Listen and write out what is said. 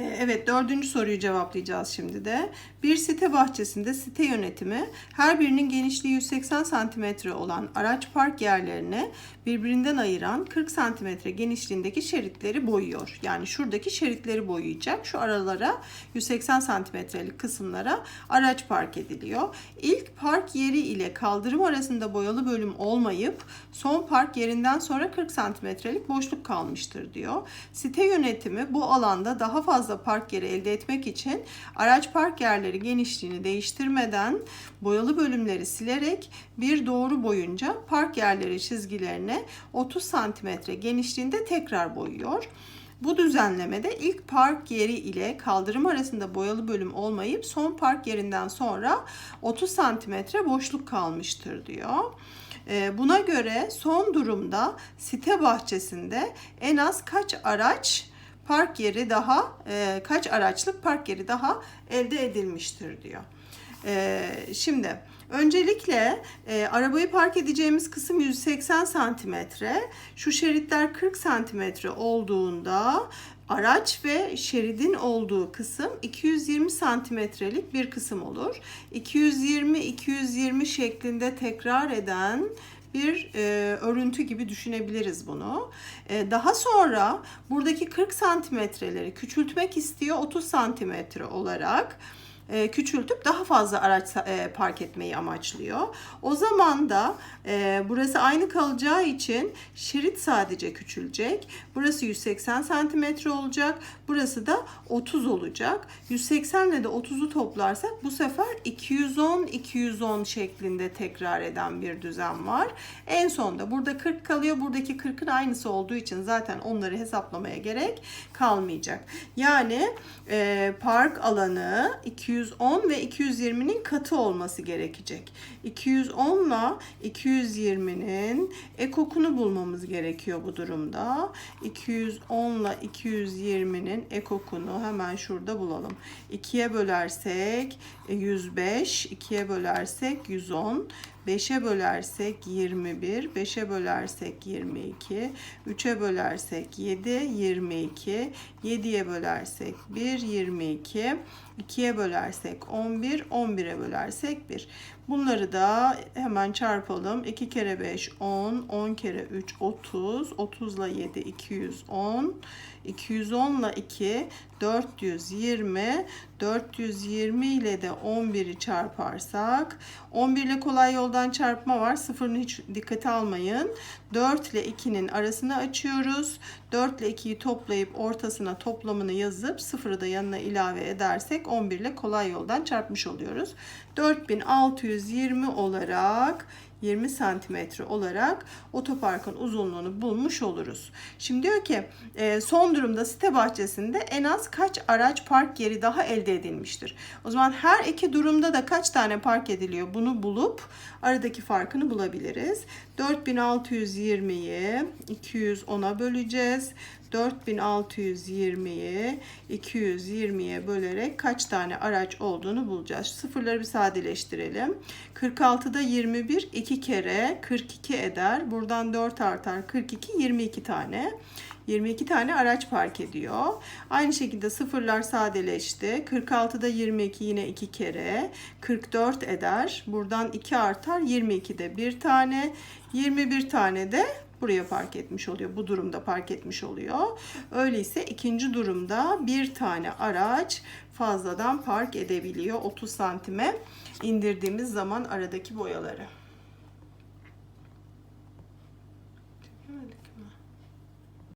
Ee, Evet dördüncü soruyu cevaplayacağız şimdi de. Bir site bahçesinde site yönetimi her birinin genişliği 180 cm olan araç park yerlerini birbirinden ayıran 40 cm genişliğindeki şeritleri boyuyor. Yani şuradaki şeritleri boyayacak. Şu aralara 180 santimetrelik kısımlara araç park ediliyor. İlk park yeri ile kaldırım arasında boyalı bölüm olmayıp son park yerinden sonra 40 santimetrelik boşluk kalmıştır diyor. Site yönetimi bu alanda daha fazla park yeri elde etmek için araç park yerleri genişliğini değiştirmeden boyalı bölümleri silerek bir doğru boyunca park yerleri çizgilerine 30 santimetre genişliğinde tekrar boyuyor. Bu düzenlemede ilk park yeri ile kaldırım arasında boyalı bölüm olmayıp son park yerinden sonra 30 santimetre boşluk kalmıştır diyor. Ee, Buna göre son durumda site bahçesinde en az kaç araç park yeri daha e, kaç araçlık park yeri daha elde edilmiştir diyor. Ee, Şimdi öncelikle e, arabayı park edeceğimiz kısım 180 santimetre. Şu şeritler 40 santimetre olduğunda araç ve şeridin olduğu kısım 220 santimetrelik bir kısım olur. 220-220 şeklinde tekrar eden bir e, örüntü gibi düşünebiliriz bunu. E, daha sonra buradaki 40 santimetreleri küçültmek istiyor 30 santimetre olarak e, küçültüp daha fazla araç e, park etmeyi amaçlıyor. O zaman da e, burası aynı kalacağı için şerit sadece küçülecek. Burası 180 santimetre olacak. Burası da 30 olacak. 180 ile de 30'u toplarsak bu sefer 210 210 şeklinde tekrar eden bir düzen var. En sonda burada 40 kalıyor. Buradaki 40'ın aynısı olduğu için zaten onları hesaplamaya gerek kalmayacak. Yani park alanı 210 ve 220'nin katı olması gerekecek. 210 ile 220'nin ekokunu bulmamız gerekiyor bu durumda. 210 ile 220'nin ekokunu hemen şurada bulalım. 2'ye bölersek e, 105, 2'ye bölersek 110, 5'e bölersek 21, 5'e bölersek 22, 3'e bölersek 7, 22, 7'ye bölersek 1, 22, 2'ye bölersek 11, 11'e bölersek 1. Bunları da hemen çarpalım. 2 kere 5 10, 10 kere 3 30, 30 ile 7 210, 210 ile 2 420, 420 ile de 11'i çarparsak 11 ile kolay yoldan çarpma var. Sıfırını hiç dikkate almayın. 4 ile 2'nin arasını açıyoruz. 4 ile 2'yi toplayıp ortasına toplamını yazıp sıfırı da yanına ilave edersek 11 ile kolay yoldan çarpmış oluyoruz. 4620 olarak 20 santimetre olarak otoparkın uzunluğunu bulmuş oluruz. Şimdi diyor ki e, son durumda site bahçesinde en az kaç araç park yeri daha elde edilmiştir? O zaman her iki durumda da kaç tane park ediliyor bunu bulup aradaki farkını bulabiliriz. 4620'yi 210'a böleceğiz. 4620'yi 220'ye bölerek kaç tane araç olduğunu bulacağız. Sıfırları bir sadeleştirelim. 46'da 21 2 kere 42 eder. Buradan 4 artar 42 22 tane. 22 tane araç park ediyor. Aynı şekilde sıfırlar sadeleşti. 46'da 22 yine 2 kere 44 eder. Buradan 2 artar 22'de 1 tane 21 tane de buraya park etmiş oluyor. Bu durumda park etmiş oluyor. Öyleyse ikinci durumda bir tane araç fazladan park edebiliyor 30 santime indirdiğimiz zaman aradaki boyaları.